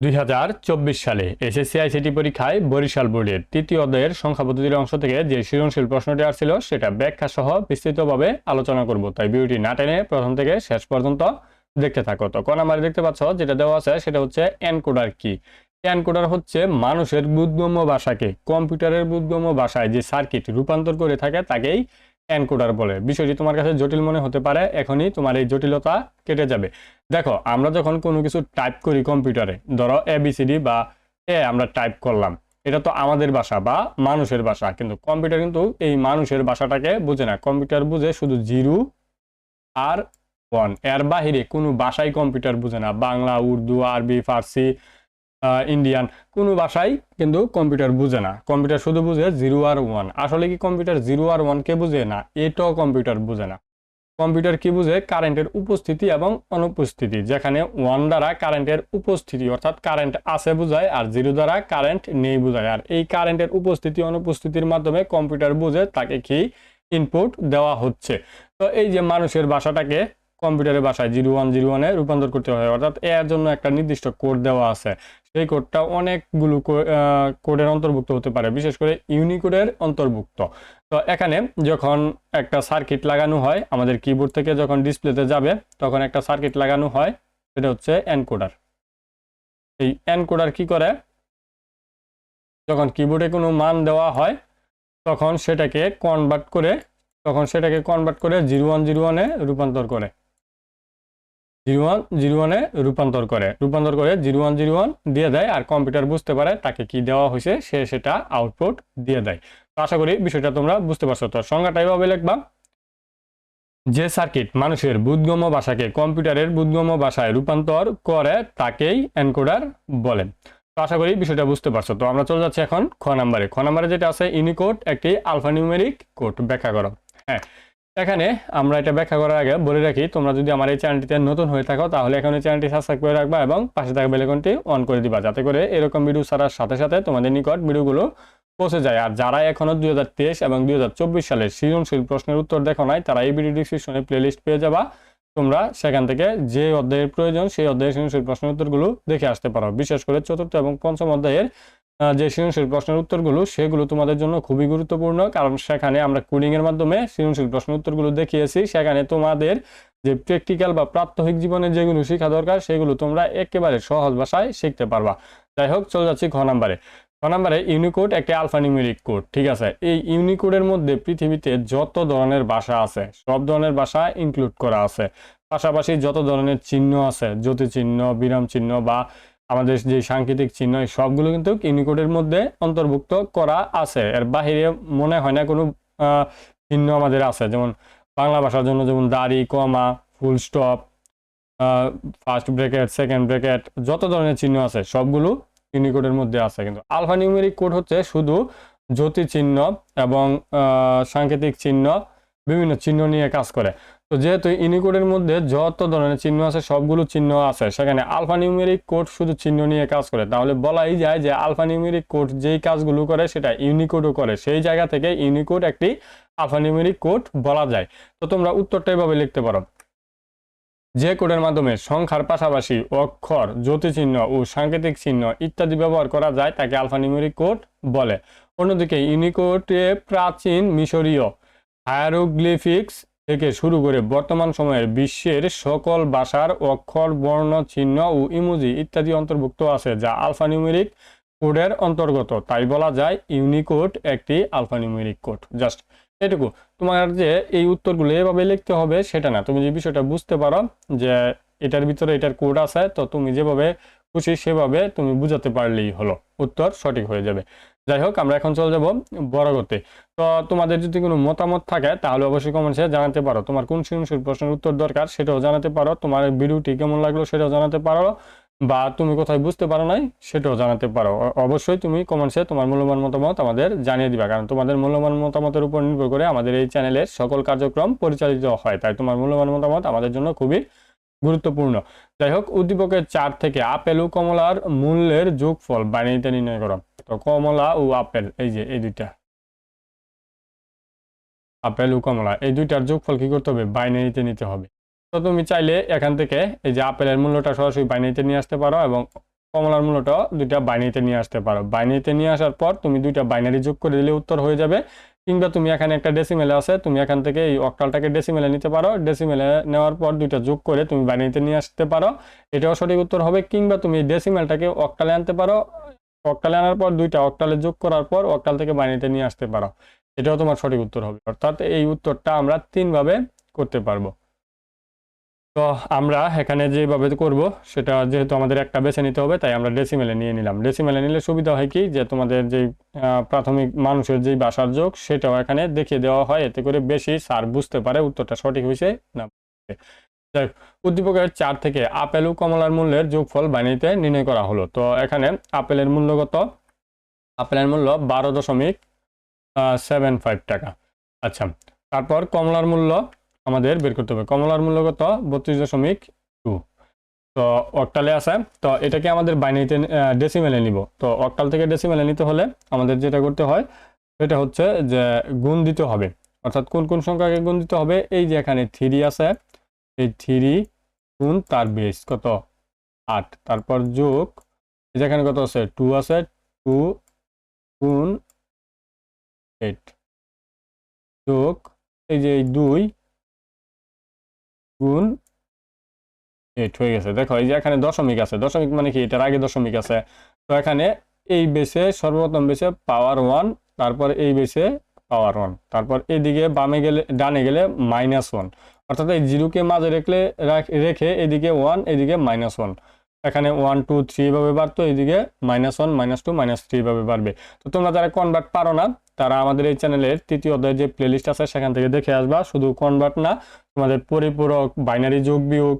দুই হাজার চব্বিশ সালে এসএসসি আইসিটি পরীক্ষায় বরিশাল বোর্ডের তৃতীয় অধ্যায়ের সংখ্যা পদ্ধতির অংশ থেকে যে সৃজনশীল প্রশ্নটি আসছিল, সেটা ব্যাখ্যা সহ বিস্তৃতভাবে আলোচনা করব। তাই ভিডিওটি না টেনে প্রথম থেকে শেষ পর্যন্ত দেখতে থাকো। তো কোন আমার দেখতে পাচ্ছ, যেটা দেওয়া আছে সেটা হচ্ছে এনকোডার কি? এনকোডার হচ্ছে মানুষের বুদ্ধগম্য ভাষাকে, কম্পিউটারের বুদ্ধগম্য ভাষায় যে সার্কিট রূপান্তর করে থাকে, তাকেই এনকোডার বলে। বিষয়টি তোমার কাছে জটিল মনে হতে পারে, এখনই তোমার এই জটিলতা কেটে যাবে। দেখো, আমরা যখন কোনো কিছু টাইপ করি কম্পিউটারে, ধরো এ বিসিডি বা এ আমরা টাইপ করলাম, এটা তো আমাদের ভাষা বা মানুষের ভাষা, কিন্তু কম্পিউটার কিন্তু এই মানুষের ভাষাটাকে বুঝে না। কম্পিউটার বুঝে শুধু জিরো আর ওয়ান। এর বাহিরে কোনো ভাষাই কম্পিউটার বুঝে না। বাংলা, উর্দু, আরবি, ফার্সি ইন্ডিয়ান কোনো ভাষাই কিন্তু কম্পিউটার বুঝে না। কম্পিউটার শুধু বুঝে জিরো আর ওয়ান আসলে কি কম্পিউটার জিরো আর ওয়ানকে বুঝে না? এটাও কম্পিউটার বুঝে না। কম্পিউটার কি বুঝে? কারেন্টের উপস্থিতি এবং অনুপস্থিতি, যেখানে ওয়ান দ্বারা কারেন্টের উপস্থিতি, অর্থাৎ কারেন্ট আছে বোঝায় আর জিরো দ্বারা কারেন্ট নেই বোঝায়। আর এই কারেন্টের উপস্থিতি, অনুপস্থিতির মাধ্যমে কম্পিউটার বুঝে তাকে কি ইনপুট দেওয়া হচ্ছে। তো এই যে মানুষের ভাষাটাকে কম্পিউটারের বাসায় জিরো ওয়ান জিরো ওয়ানে রূপান্তর করতে হয়। অর্থাৎ এর জন্য একটা নির্দিষ্ট কোড দেওয়া আছে। সেই কোডটা অনেকগুলো কোডের অন্তর্ভুক্ত হতে পারে, বিশেষ করে ইউনিকোডের অন্তর্ভুক্ত। তো এখানে যখন একটা সার্কিট লাগানো হয়, আমাদের কিবোর্ড থেকে যখন ডিসপ্লেতে যাবে, তখন একটা সার্কিট লাগানো হয়, সেটা হচ্ছে এনকোডার এই এনকোডার কি করে? যখন কিবোর্ডে কোনো মান দেওয়া হয়, তখন সেটাকে কনভার্ট করে, তখন সেটাকে কনভার্ট করে জিরো ওয়ান জিরো ওয়ানে রূপান্তর করে। জিরো ওয়ান, জিরো ওয়ানে রূপান্তর করে। রূপান্তর করে জিরো ওয়ান জিরো ওয়ান দিয়ে দেয় আর কম্পিউটার বুঝতে পারে তাকে কি দেওয়া হয়েছে, সে সেটা আউটপুট দিয়ে দেয়। তো আশা করি বিষয়টা তোমরা বুঝতে পারছ। তো সংজ্ঞাটা এভাবে লিখবা। যে সার্কিট মানুষের বুদ্ধগম্য ভাষাকে কম্পিউটারের বুদ্ধগম্য ভাষায় রূপান্তর করে তাকেই এনকোডার বলেন তো আশা করি বিষয়টা বুঝতে পারছ। তো আমরা চলে যাচ্ছি এখন খ নাম্বারে। খ নাম্বারে যেটা আছে ইউনিকোড একটি আলফানিউমেরিক কোড ব্যাখ্যা করো। হ্যাঁ এখানে আমরা এটা ব্যাখ্যা করার আগে বলে রাখি, তোমরা যদি আমার এই চ্যানেলটিতে নতুন হয়ে থাকো, তাহলে এখন এই চ্যানেলটি সাবস্ক্রাইব করে রাখবা এবং পাশে থাকা বেলেকনটি অন করে দিবা। যাতে করে এরকম ভিডিও ছাড়ার সাথে সাথে তোমাদের নিকট ভিডিওগুলো পৌঁছে যায়। আর যারা এখনও দুই হাজার তেইশ এবং দুই হাজার চব্বিশ সালের সৃজনশীল প্রশ্নের উত্তর দেখো নাই, তারা এই ভিডিও ডিসক্রিপশনে প্লেলিস্ট পেয়ে যাবা। তোমরা সেখান থেকে যে অধ্যায়ের প্রয়োজন, সেই অধ্যায়ের সৃজনশীল প্রশ্নের উত্তরগুলো দেখে আসতে পারো। বিশেষ করে চতুর্থ এবং পঞ্চম অধ্যায়ের যে সৃজনশীল প্রশ্নের উত্তরগুলো, সেগুলো তোমাদের জন্য খুবই গুরুত্বপূর্ণ, কারণ সেখানে আমরা কোডিং এর মাধ্যমে সৃজনশীল প্রশ্নের উত্তরগুলো দেখিয়েছি। সেখানে তোমাদের যে প্র্যাকটিক্যাল বা প্রাত্যহিক জীবনে যেগুলো শেখা দরকার, সেগুলো তোমরা একেবারে সহজ ভাষায় শিখতে পারবা। যাই হোক, চলে যাচ্ছি ঘ নাম্বারে। ছ নাম্বারে ইউনিকোড একটি আলফানিউমেরিক কোড ঠিক আছে? এই ইউনিকোডের মধ্যে পৃথিবীতে যত ধরনের ভাষা আছে, সব ধরনের ভাষা ইনক্লুড করা আছে। পাশাপাশি যত ধরনের চিহ্ন আছে জ্যোতি চিহ্ন বিরাম চিহ্ন বা আমাদের যে সাংকেতিক চিহ্ন সবগুলো কিন্তু ইউনিকোডের মধ্যে অন্তর্ভুক্ত করা আছে। এর বাহিরে মনে হয় না কোনো চিহ্ন আমাদের আছে। যেমন বাংলা ভাষার জন্য যেমন দাড়ি, comma full stop first bracket second bracket যত ধরনের চিহ্ন আছে, সবগুলো ইউনিকোডের মধ্যে আছে। কিন্তু আলফা নিউমেরিক কোড হচ্ছে শুধু জ্যোতি চিহ্ন এবং সাংকেতিক চিহ্ন, বিভিন্ন চিহ্ন নিয়ে কাজ করে। তো যেহেতু ইউনিকোডের মধ্যে যত ধরনের চিহ্ন আছে, সবগুলো চিহ্ন আছে, সেখানে আলফা নিউমেরিক কোড শুধু চিহ্ন নিয়ে কাজ করে। তাহলে বলাই যায় যে আলফা নিউমেরিক কোড যেই কাজগুলো করে, সেটা ইউনিকোডও করে। সেই জায়গা থেকে ইউনিকোড একটি আলফা নিউমেরিক কোড বলা যায়। তো তোমরা উত্তরটা এভাবে লিখতে পারো। যে কোডের মাধ্যমে সংখ্যার পাশাপাশি অক্ষর, জ্যোতিচিহ্ন ও সাংকেতিক চিহ্ন ইত্যাদি ব্যবহার করা যায়, তাকে আলফানিউমেরিক কোড বলে। অন্যদিকে ইউনিকোডে প্রাচীন মিশরীয় হায়ারোগ্লিফিক্স থেকে শুরু করে বর্তমান সময়ের বিশ্বের সকল ভাষার অক্ষর, বর্ণ, চিহ্ন ও ইমোজি ইত্যাদি অন্তর্ভুক্ত আছে, যা আলফানিউমেরিক কোডের অন্তর্গত। তাই বলা যায় ইউনিকোড একটি আলফানিউমেরিক কোড। জাস্ট এটুকু। তোমার যে এই উত্তরগুলো এভাবে লিখতে হবে সেটা না। তুমি যে বিষয়টা বুঝতে পারো যে এটার ভিতরে এটার কোড আছে, তো তুমি যেভাবে খুশি সেভাবে তুমি বুঝাতে পারলেই হলো। উত্তর সঠিক হয়ে যাবে। যাই হোক, আমরা এখন চলে যাব বড়গতে তো তোমাদের যদি কোনো মতামত থাকে, তাহলে অবশ্যই কমেন্টসে জানাতে পারো। তোমার কোন সৃজনশীল প্রশ্নের উত্তর দরকার সেটাও জানাতে পারো। তোমার ভিডিওটি কেমন লাগল সেটাও জানাতে পারো। বা তুমি কোথায় বুঝতে পারো নাই সেটাও জানাতে পারো। অবশ্যই তুমি কমেন্টসে তোমার মূল্যবান মতামত আমাদের জানিয়ে দিবা। কারণ তোমাদের মূল্যবান মতামতের উপর নির্ভর করে আমাদের এই চ্যানেলের সকল কার্যক্রম পরিচালিত হয়। তাই তোমার মূল্যবান মতামত আমাদের জন্য খুবই গুরুত্বপূর্ণ। যাই হোক, উদ্দীপকের চার থেকে আপেল ও কমলার মূল্যের যোগফল বাইনারিতে নির্ণয় করো। তো কমলা ও আপেল, এই যে এই দুইটা। আপেল ও কমলা, এই দুইটার যোগফল কি করতে হবে? বাইনারিতে নিতে হবে। তো তুমি চাইলে এখান থেকে এই যে আপেলের মূল্যটা সরাসরি বাইনারিতে নিয়ে আসতে পারো এবং কমলার মূল্যটা দুইটা বাইনারিতে নিয়ে আসতে পারো। বাইনারিতে নিয়ে আসার পর তুমি দুইটা বাইনারি যোগ করে দিলে উত্তর হয়ে যাবে। কিংবা তুমি এখানে একটা ডেসিমেলে আছে, তুমি এখান থেকে এই অক্টালটাকে ডেসিমেলে নিতে পারো। ডেসিমেলে নেওয়ার পর দুইটা যোগ করে তুমি বাইনারিতে নিয়ে আসতে পারো। এটাও সঠিক উত্তর হবে। কিংবা তুমি ডেসিমেলটাকে অক্টালে আনতে পারো। অক্টালে আনার পর দুইটা অক্টালে যোগ করার পর অক্টাল থেকে বাইনারিতে নিয়ে আসতে পারো। এটাও তোমার সঠিক উত্তর হবে। অর্থাৎ এই উত্তরটা আমরা তিনভাবে করতে পারব। তো আমরা এখানে যেভাবে করব, সেটা যেহেতু আমাদের একটা বেছে নিতে হবে, তাই আমরা ডেসিমেলে নিয়ে নিলাম। ডেসিমেলে নিলে সুবিধা হয় কি? যে তোমাদের যে প্রাথমিক মানুষের যেই বাসার যোগ, সেটাও এখানে দেখিয়ে দেওয়া হয়। এতে করে বেশি স্যার বুঝতে পারে উত্তরটা সঠিক হয়েছে না। যাই উদ্দীপকের চার থেকে আপেল ও কমলার মূল্যের যোগফল বানিয়ে নির্ণয় করা হলো। তো এখানে আপেলের মূল্য কত? আপেলের মূল্য বারো দশমিক সেভেন ফাইভ টাকা। আচ্ছা তারপর কমলার মূল্য আমাদের বের করতে হবে। কমলার মূল্য কত? বত্রিশ দশমিক টু তো অক্টালে আছে, তো এটাকে আমাদের বাইনারিতে ডেসিমেলে নিব। তো অক্টাল থেকে ডেসিমেলে নিতে হলে আমাদের যেটা করতে হয়, সেটা হচ্ছে যে গুণ দিতে হবে। অর্থাৎ কোন কোন সংখ্যাকে গুণ দিতে হবে? এই যে এখানে থ্রি আছে এই থ্রি গুণ তার বেস কত? আট। তারপর যোগ এই যে এখানে কত আছে? টু আছে। টু গুণ এইট যোগ, এই যে এই দুই গুণ এইট হয়ে গেছে। দেখো, এই যে এখানে দশমিক আছে। দশমিক মানে কি? এটার আগে দশমিক আছে। তো এখানে এই বেসে সর্বপ্রথম বেসে পাওয়ার ওয়ান তারপর এই বেসে পাওয়ার ওয়ান তারপর এইদিকে বামে গেলে, ডানে গেলে মাইনাস ওয়ান অর্থাৎ এই জিরোকে মাঝে রেখলে রাখ- এদিকে ওয়ান এদিকে মাইনাস ওয়ান এখানে ওয়ান টু থ্রি এভাবে বাড়তো, এদিকে minus one minus two minus three এভাবে বাড়বে। তো তোমরা যারা কনভার্ট পারো না, তারা আমাদের এই চ্যানেলের তৃতীয় অধ্যায়ের যে প্লেলিস্ট আছে, সেখান থেকে দেখে আসবা। শুধু কনভার্ট না, তোমাদের পরিপূরক বাইনারি যোগ বিয়োগ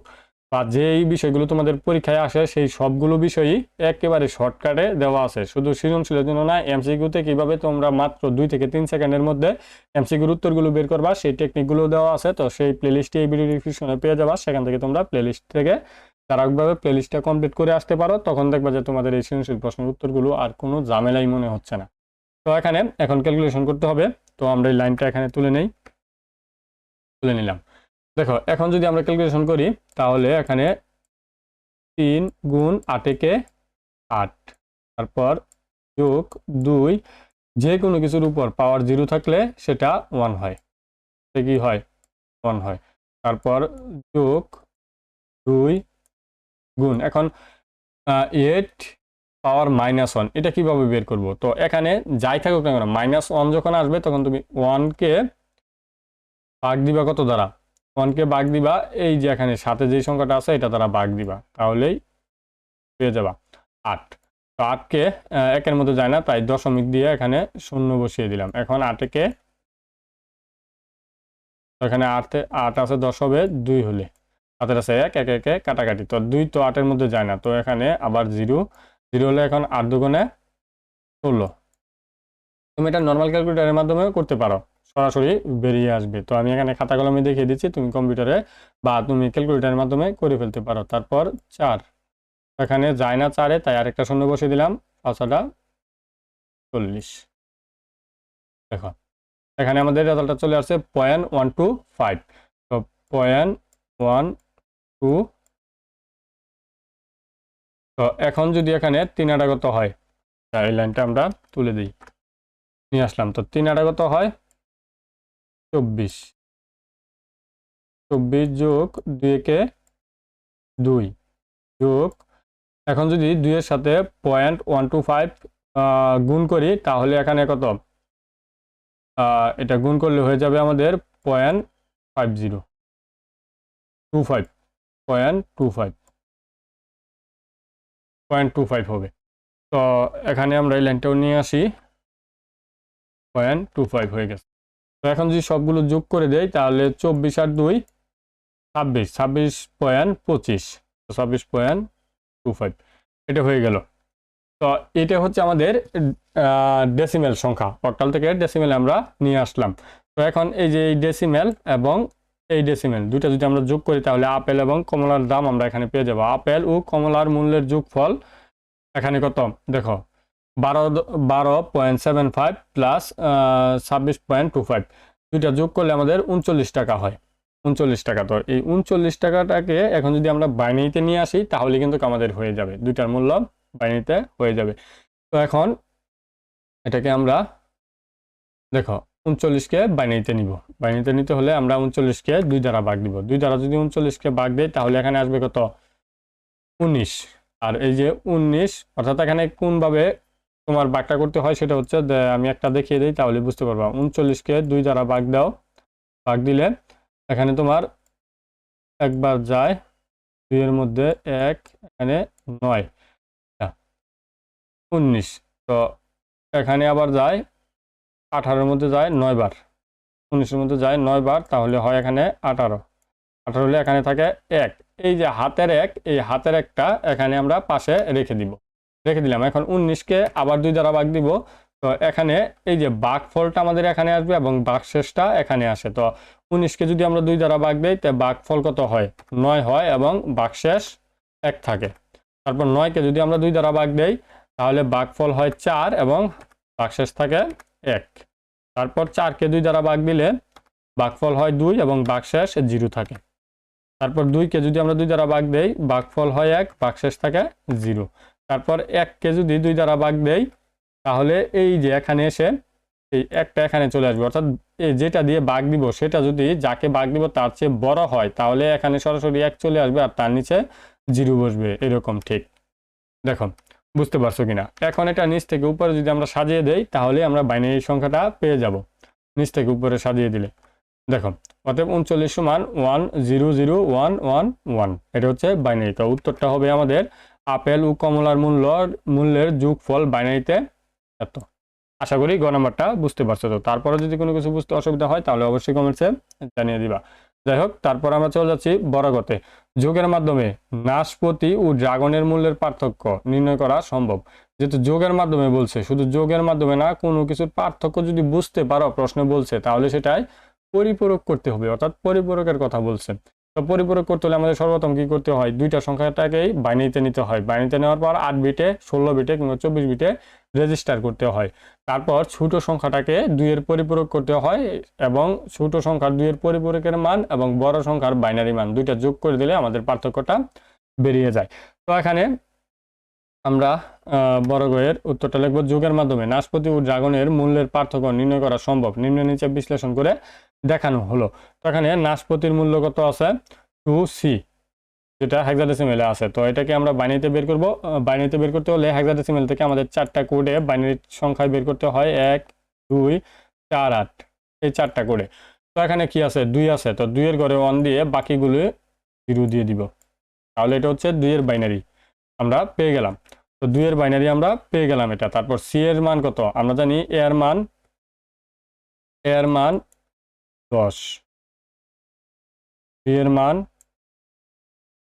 বা যেই বিষয়গুলো তোমাদের পরীক্ষায় আসে, সেই সবগুলো বিষয়ই একেবারে শর্টকাটে দেওয়া আছে। শুধু সৃজনশীলের জন্য না এমসিকিউতে কীভাবে তোমরা মাত্র দুই থেকে তিন সেকেন্ডের মধ্যে এমসিকিউর উত্তরগুলো বের করবা, সেই টেকনিকগুলো দেওয়া আছে। তো সেই প্লেলিস্টটি এই ভিডিও ডিসক্রিপশনে পেয়ে যাবা। সেখান থেকে তোমরা প্লেলিস্ট থেকে ধারাবাহিকভাবে প্লেলিস্টটা কমপ্লিট করে আসতে পারো। তখন দেখবা যে তোমাদের এই সৃজনশীল প্রশ্নের উত্তরগুলো আর কোনো ঝামেলাই মনে হচ্ছে না। তো এখানে এখন ক্যালকুলেশন করতে হবে। তো আমরা এই লাইনটা এখানে তুলে নেই। তুলে নিলাম। দেখো, এখন যদি আমরা ক্যালকুলেশন করি, তাহলে এখানে তিন গুণ আটেকে আট। তারপর যোগ দুই, যে কোনো কিছুর উপর পাওয়ার জিরো থাকলে সেটা ওয়ান হয়। সে কি হয়? ওয়ান হয়। তারপর যোগ দুই গুণ, এখন এইট পাওয়ার মাইনাস ওয়ান এটা কীভাবে বের করব? তো এখানে যাই থাকুক না কেন মাইনাস ওয়ান যখন আসবে, তখন তুমি ওয়ানকে ভাগ দিবা কত দ্বারা? ওয়ানকে ভাগ দিবা, এই যে এখানে সাথে যেই সংখ্যাটা আছে, এটা তারা ভাগ দিবা। তাহলেই পেয়ে যাবা আট। তো আটকে একের মধ্যে যায় না, তাই দশমিক দিয়ে এখানে শূন্য বসিয়ে দিলাম। এখন আটকে এখানে আটে, আট আছে, দশ হবে, দুই হলে। হাতের আছে এক এক, একে কাটাকাটি। তো দুই তো আটের মধ্যে যায় না, তো এখানে আবার জিরো। জিরো হলে এখন আট দুগুণে ষোলো। তুমি এটা নর্মাল ক্যালকুলেটারের মাধ্যমে করতে পারো। সরাসরি বেরিয়ে আসবে। তো আমি এখানে খাতা কলমে দেখিয়ে দিচ্ছি, তুমি কম্পিউটারে বা তুমি ক্যালকুলেটারের মাধ্যমে করে ফেলতে পারো। তারপর চার। এখানে যায় না চারে, তাই আরেকটা শূন্য বসে দিলাম পাঁচটা চল্লিশ। দেখো, এখানে আমাদের রেজাল্টটা চলে আসছে পয়েন্ট ওয়ান টু ফাইভ। তো পয়েন্ট ওয়ান টু তো এখন যদি এখানে তিন আটাগত হয় এই লাইনটা আমরা তুলে দিই। নিয়ে আসলাম, তো তিন আটাগত হয় চব্বিশ। চব্বিশ যোগ দুইকে দুই। যোগ, এখন যদি দুইয়ের সাথে পয়েন্ট ওয়ান টু ফাইভ গুণ করি, তাহলে এখানে কত? এটা গুণ করলে হয়ে যাবে আমাদের point five zero two five point two five point two five হবে। তো এখানে আমরা এই লাইনটাও নিয়ে আসি। পয়েন্ট টু ফাইভ হয়ে গেছে। তো এখন যদি সবগুলো যোগ করে দেই, তাহলে চব্বিশ আর দুই, ছাব্বিশ ছাব্বিশ পয়েন্ট পঁচিশ। ছাব্বিশ পয়েন্ট টু ফাইভ। এটা হয়ে গেল। তো এটা হচ্ছে আমাদের ডেসিমেল সংখ্যা। অক্টাল থেকে ডেসিমেল আমরা নিয়ে আসলাম। তো এখন এই যে এই ডেসিমেল এবং এই ডেসিমেল দুটো যদি আমরা যোগ করি, তাহলে আপেল এবং কমলার দাম আমরা এখানে পেয়ে যাব। আপেল ও কমলার মূল্যের যোগফল এখানে কত? দেখো বারো বারো পয়েন্ট সেভেন ফাইভ প্লাস ছাব্বিশ পয়েন্ট টু ফাইভ দুইটা যোগ করলে আমাদের উনচল্লিশ টাকা হয়। উনচল্লিশ টাকা তো এই উনচল্লিশ টাকাটাকে এখন যদি আমরা বাইনারিতে নিয়ে আসি, তাহলে কিন্তু আমাদের হয়ে যাবে। দুইটার মূল্য বাইনারিতে হয়ে যাবে। তো এখন এটাকে আমরা দেখো উনচল্লিশকে বাইনারিতে নিব। বাইনারিতে নিতে হলে আমরা উনচল্লিশকে দুই দ্বারা ভাগ দিব। দুই দ্বারা যদি উনচল্লিশকে ভাগ দেই, তাহলে এখানে আসবে কত? উনিশ। আর এই যে উনিশ, অর্থাৎ এখানে কোনভাবে তোমার ভাগটা করতে হয় সেটা হচ্ছে আমি একটা দেখিয়ে দিই, তাহলে বুঝতে পারবা। উনচল্লিশকে দুই দ্বারা বাঘ দাও। বাঘ দিলে এখানে তোমার একবার যায়, দুইয়ের মধ্যে এক, এখানে নয়। উনিশ। তো এখানে আবার যায়, আঠারোর মধ্যে যায় নয় বার। উনিশের মধ্যে যায় নয় বার, তাহলে হয় এখানে আঠারো। আঠারো হলে এখানে থাকে এক। এই যে হাতের এক, এই হাতের একটা এখানে আমরা পাশে রেখে দিব। রেখে দিলাম। এখন উনিশকে আবার দুই দ্বারা ভাগ দিব। তো এখানে এই যে বাঘ ফলটা আমাদের এখানে আসবে এবং বাঘ শেষটা এখানে আসে। তো উনিশকে যদি আমরা দুই দ্বারা ভাগ দিই, তা বাঘ ফল কত হয়? নয় হয় এবং বাঘ শেষ এক থাকে। তারপর নয়কে যদি আমরা দুই দ্বারা ভাগ দেই, তাহলে বাঘ ফল হয় চার এবং বাঘ শেষ থাকে এক। তারপর চারকে দুই দ্বারা ভাগ দিলে বাঘফল হয় দুই এবং বাঘশেষ জিরো থাকে। তারপর দুইকে যদি আমরা দুই দ্বারা দেই, বাঘফল হয় এক, বাঘশেষ থাকে জিরো। তারপর এককে যদি দুই দ্বারা ভাগ দেই, তাহলে এই যে এখানে এসে এই একটা এখানে চলে আসবে। অর্থাৎ যেটা দিয়ে বাঘ দিব, সেটা যদি যাকে বাঘ দিব তার চেয়ে বড় হয়, তাহলে এখানে সরাসরি এক চলে আসবে আর তার নিচে জিরো বসবে। এরকম ঠিক। দেখো বুঝতে পারছ কিনা? এখন এটা নিচ থেকে উপরে যদি আমরা সাজিয়ে দেই, তাহলে আমরা বাইনারি সংখ্যাটা পেয়ে যাব। নিচ থেকে উপরে সাজিয়ে দিলে। দেখো অতএব উনচল্লিশ সমান one zero zero one one one এটা হচ্ছে বাইনারি তো উত্তরটা হবে আমাদের আপেল ও কমলার মূল্য মূল্যের যোগফল বাইনারিতে এত আশা করি গ নাম্বারটা বুঝতে পারছ তো। তারপরে যদি কোনো কিছু বুঝতে অসুবিধা হয়, তাহলে অবশ্যই কমেন্টসে জানিয়ে দিবা। যাই হোক, তারপর আমরা চলে যাচ্ছি বরাগতে। যোগের মাধ্যমে নাশপতি ও ড্রাগনের মূল্যের পার্থক্য নির্ণয় করা সম্ভব। যেহেতু যোগের মাধ্যমে বলছে, শুধু যোগের মাধ্যমে না, কোনো কিছুর পার্থক্য যদি বুঝতে পারো, প্রশ্নে বলছে, তাহলে সেটাই পরিপূরক করতে হবে। অর্থাৎ পরিপূরকের কথা বলছে। পরিপূরক করতে হলে আমাদের সর্বপ্রথম কি করতে হয়? দুইটা সংখ্যাটাকেই বাইনারিতে নিতে হয়। বাইনারিতে নেওয়ার পর আট বিটে, ষোলো বিটে কিংবা চব্বিশ বিটে রেজিস্টার করতে হয়। তারপর ছোট সংখ্যাটাকে দুইয়ের পরিপূরক করতে হয় এবং ছোট সংখ্যার দুইয়ের পরিপূরকের মান এবং বড় সংখ্যার বাইনারি মান দুইটা যোগ করে দিলে আমাদের পার্থক্যটা বেরিয়ে যায়। তো এখানে আমরা বড় গয়ের উত্তরটা লিখব। যোগের মাধ্যমে নাশপতি ও ড্রাগনের মূল্যের পার্থক্য নির্ণয় করা সম্ভব। নিম্ন নিচে বিশ্লেষণ করে দেখানো হলো। তো এখানে নাশপতির মূল্য কত আছে? টু সি যেটা হেক্সাডেসিমেলে আছে। তো এটাকে আমরা বাইনারিতে বের করব। বাইনারিতে বের করতে হলে হেক্সাডেসিমেল থেকে আমাদের চারটা কোডে বাইনারি সংখ্যায় বের করতে হয়। এক, দুই, চার, আট। এই চারটা কোডে তো এখানে কি আছে? দুই আছে। তো দুইয়ের ঘরে ওয়ান দিয়ে বাকিগুলো জিরো দিয়ে দিব। তাহলে এটা হচ্ছে দুইয়ের বাইনারি আমরা পেয়ে গেলাম। তো দুইয়ের বাইনারি আমরা পেয়ে গেলাম এটা। তারপর সি এর মান কত? আমরা জানি এ এর মান এ এর মান দশ। বি এর মান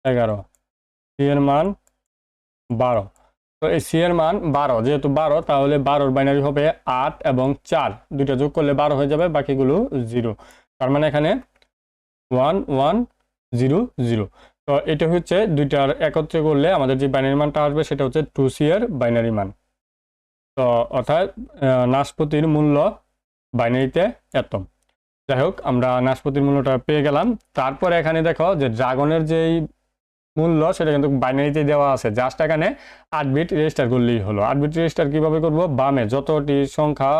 এগারো। সি এর মান বারো। তো এই সি এর মান বারো। যেহেতু বারো, তাহলে বারোর বাইনারি হবে আট এবং চার। দুইটা যোগ করলে বারো হয়ে যাবে, বাকিগুলো জিরো তার মানে এখানে ওয়ান ওয়ান জিরো জিরো তো এটা হচ্ছে দুইটার একত্রে করলে আমাদের যে বাইনারি মানটা আসবে সেটা হচ্ছে টু সি এর বাইনারি মান। তো অর্থাৎ নাশপতির মূল্য বাইনারিতে এত। যাই হোক, আমরা নাশপতির মূল্যটা পেয়ে গেলাম। তারপরে এখানে দেখো যে ড্রাগনের যেই মূল্য, সেটা কিন্তু বাইনারিতে দেওয়া আছে। জাস্ট এখানে আট বিট রেজিস্টার করলেই হলো। আট বিট রেজিস্টার কীভাবে করব? বামে যতটি সংখ্যা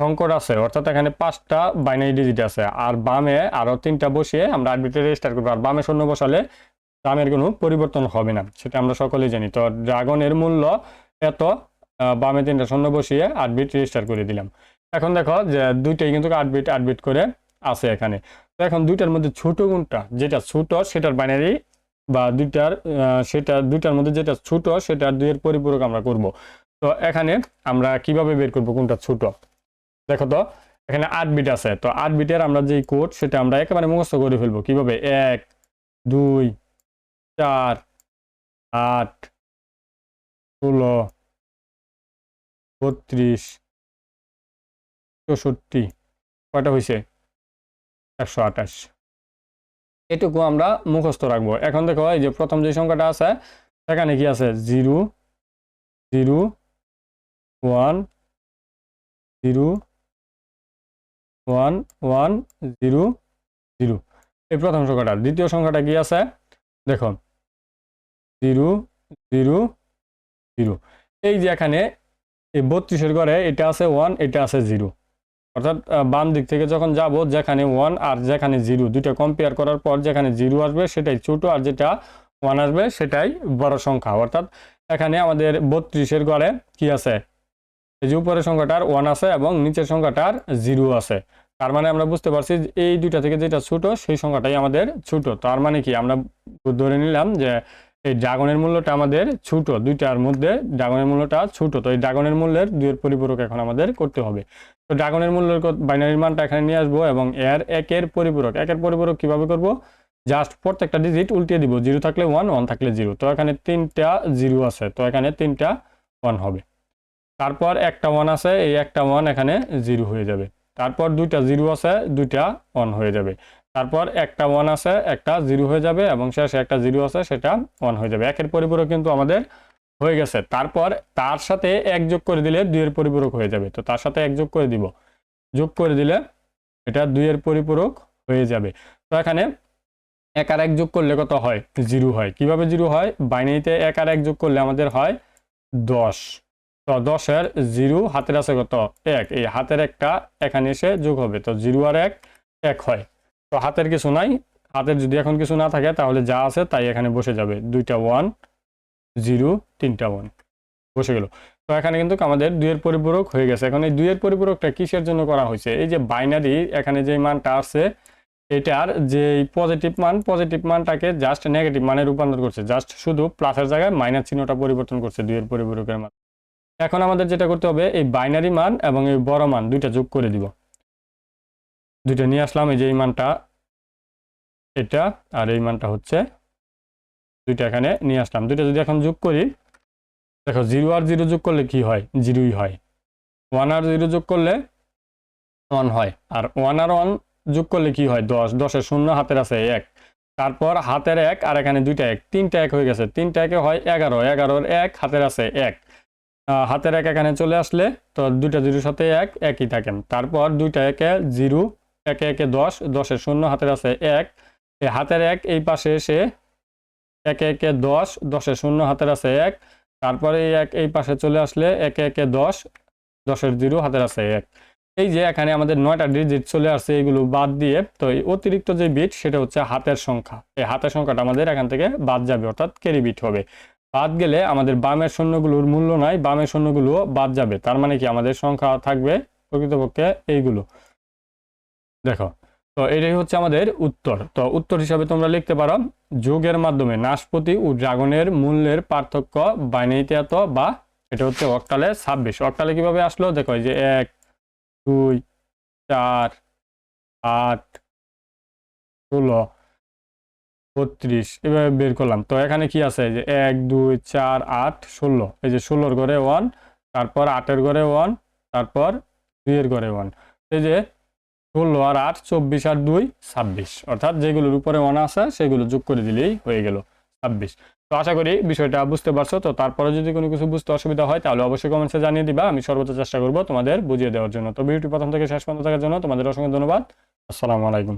সংকট আছে, অর্থাৎ এখানে পাঁচটা বাইনারি ডিজিট আছে, আর বামে আরও তিনটা বসিয়ে আমরা আট বিটে রেজিস্টার করব, আর বামে শূন্য বসালে দামের কোনো পরিবর্তন হবে না, সেটা আমরা সকলেই জানি। তো ড্রাগনের মূল্য এত বামে তিনটা শূন্য বসিয়ে আট বিট রেজিস্টার করে দিলাম। এখন দেখো যে দুইটাই কিন্তু আট বিট আট বিট করে আছে এখানে। তো এখন দুইটার মধ্যে ছোট কোনটা? যেটা ছোট, সেটার বাইনারি বা দুইটার সেটা দুইটার মধ্যে যেটা ছোট, সেটার দুইয়ের পরিপূরক আমরা করব। তো এখানে আমরা কীভাবে বের করব কোনটা ছোট? দেখো তো, এখানে আট বিট আছে, তো আট বিটের আমরা যে কোড সেটা আমরা একেবারে মুখস্থ করে ফেলব। কীভাবে? এক, দুই, চার, আট, ষোলো, বত্রিশ, চৌষট্টি, কয়টা হয়েছে একশো আঠাশ। এটুকু আমরা মুখস্থ রাখব। এখন দেখো, এই যে প্রথম যে সংখ্যাটা আছে, সেখানে কি আছে? Zero zero, one, zero one one, zero zero. এই প্রথম সংখ্যাটা। দ্বিতীয় সংখ্যাটা কি আছে? দেখো জিরো জিরো জিরো। এই যে এখানে এই বত্রিশের ঘরে এটা আছে ওয়ান, এটা আছে জিরো। অর্থাৎ বাম দিক থেকে যখন যাব, যেখানে ওয়ান আর যেখানে জিরো, দুইটা কম্পেয়ার করার পর যেখানে জিরো আসবে, সেটাই ছোট আর যেটা ওয়ান আসবে, সেটাই বড় সংখ্যা। অর্থাৎ, এখানে আমাদের বত্রিশের ঘরে কি আছে? এই যে উপরের সংখ্যাটার ওয়ান আছে এবং নিচের সংখ্যাটার জিরো আছে। তার মানে আমরা বুঝতে পারছি এই দুইটা থেকে যেটা ছোট, সেই সংখ্যাটাই আমাদের ছোট। তার মানে কি? আমরা ধরে নিলাম যে এই ড্রাগনের মূল্যটা আমাদের ছোট, দুইটার মধ্যে ড্রাগনের মূল্যটা ছোট। তো এই ড্রাগনের মূল্যের দুইয়ের পরিপূরক এখন আমাদের করতে হবে। তো ড্রাগনের মূল্যের বাইনারি মানটা এখানে নিয়ে আসব এবং এর একের পরিপূরক। একের পরিপূরক কীভাবে করব? জাস্ট প্রত্যেকটা ডিজিট উল্টিয়ে দিব। জিরো থাকলে ওয়ান ওয়ান থাকলে জিরো তো এখানে তিনটা জিরো আছে। তো এখানে তিনটা ওয়ান হবে। তারপর একটা ওয়ান আছে, এই একটা ওয়ান এখানে জিরো হয়ে যাবে। তারপর দুইটা জিরো আছে, দুইটা ওয়ান হয়ে যাবে। তারপর একটা ওয়ান আছে, একটা জিরো হয়ে যাবে এবং শেষে একটা জিরো আছে, সেটা ওয়ান হয়ে যাবে। একের পরিপূরক কিন্তু আমাদের হয়ে গেছে। তারপর তার সাথে এক যোগ করে দিলে দুইয়ের পরিপূরক হয়ে যাবে। তো তার সাথে এক যোগ করে দিব। যোগ করে দিলে এটা দুইয়ের পরিপূরক হয়ে যাবে। তো এখানে এক আর এক যোগ করলে কত হয়? জিরো হয়। কীভাবে জিরো হয়? বাইনারিতে এক আর এক যোগ করলে আমাদের হয় দশ। তো দশের জিরো হাতের আছে কত? এক। এই হাতের একটা, এখানে এসে যোগ হবে। তো জিরো আর এক এক হয়। তো হাতের কিছু নাই। হাতের যদি এখন কিছু না থাকে, তাহলে যা আছে তাই এখানে বসে যাবে। দুইটা ওয়ান, জিরো, তিনটা ওয়ান। বসে গেল। তো এখানে কিন্তু আমাদের দুইয়ের পরিপূরক হয়ে গেছে। এখন এই দুইয়ের পরিপূরকটা কিসের জন্য করা হয়েছে? এই যে বাইনারি এখানে যে মানটা আছে, এটার যে পজিটিভ মান পজিটিভ মানটাকে জাস্ট নেগেটিভ মানে রূপান্তর করছে। জাস্ট শুধু প্লাসের জায়গায় মাইনাস চিহ্নটা পরিবর্তন করছে দুইয়ের পরিপূরকের মান এখন আমাদের যেটা করতে হবে, এই বাইনারি মান এবং এই বড় মান দুইটা যোগ করে দিব। দুইটা নিয়ে আসলাম, এই যে এই মানটা, এটা আর এই মানটা হচ্ছে দুইটা এখানে নিয়ে আসলাম। দুইটা যদি এখন যোগ করি, দেখো জিরো আর জিরো যোগ করলে কি হয়? জিরোই হয়। ওয়ান আর জিরো যোগ করলে ওয়ান হয়। আর ওয়ান আর ওয়ান যোগ করলে কি হয়? দশ। দশের শূন্য হাতের আছে এক। তারপর হাতের এক আর এখানে দুইটা এক। তিনটা এক হয়ে গেছে। তিনটা একে হয় এগারো। এগারোর এক হাতের আছে এক। হাতের এক এখানে চলে আসলে তো দুইটা জিরোর সাথে এক, একই থাকেন। তারপর দুইটা একে জিরো, একে একে দশ, দশের শূন্য, হাতের আছে এক। হাতের এক এই পাশে এসে একে একে দশ, দশের শূন্য, হাতের আছে এক। তারপরে এক এই পাশে চলে আসলে একে একে দশ, দশের জিরো, হাতের আছে এক। এই যে এখানে আমাদের নয়টা ডিজিট চলে আসছে, এগুলো বাদ দিয়ে তো এই অতিরিক্ত যে বিট সেটা হচ্ছে হাতের সংখ্যা। এই হাতের সংখ্যাটা আমাদের এখান থেকে বাদ যাবে, অর্থাৎ ক্যারি বিট হবে। বাদ গেলে আমাদের বামের শূন্যগুলোর মূল্য নাই বামের শূন্যগুলো বাদ যাবে। তার মানে কি? আমাদের সংখ্যা থাকবে প্রকৃতপক্ষে এইগুলো। দেখো, তো এটাই হচ্ছে আমাদের উত্তর। তো উত্তর হিসাবে তোমরা লিখতে পারো, যোগের মাধ্যমে নাশপতি ও ড্রাগনের মূল্যের পার্থক্য বাইনারিতে এত বা এটা হচ্ছে অক্টালে ছাব্বিশ। অক্টালে কীভাবে আসলো? দেখো যে এক, দুই, চার, আট, ষোলো বত্রিশ, এভাবে বের করলাম। তো এখানে কি আছে? যে এক, দুই, চার, আট, ষোলো। এই যে ষোলোর ঘরে ওয়ান তারপর আটের ঘরে ওয়ান তারপর দুইয়ের ঘরে ওয়ান এই যে ষোলো আর আট, চব্বিশ আর দুই, ছাব্বিশ। অর্থাৎ যেগুলোর উপরে ওয়ান আছে, সেগুলো যোগ করে দিলেই হয়ে গেল ছাব্বিশ। তো আশা করি বিষয়টা বুঝতে পারছ। তো তারপরে যদি কোনো কিছু বুঝতে অসুবিধা হয়, তাহলে অবশ্যই কমেন্টসে জানিয়ে দিবা। আমি সর্বোচ্চ চেষ্টা করব তোমাদের বুঝিয়ে দেওয়ার জন্য। তো ভিডিওটি প্রথম থেকে শেষ পর্যন্ত থাকার জন্য তোমাদের অসংখ্য ধন্যবাদ। আসসালামু আলাইকুম।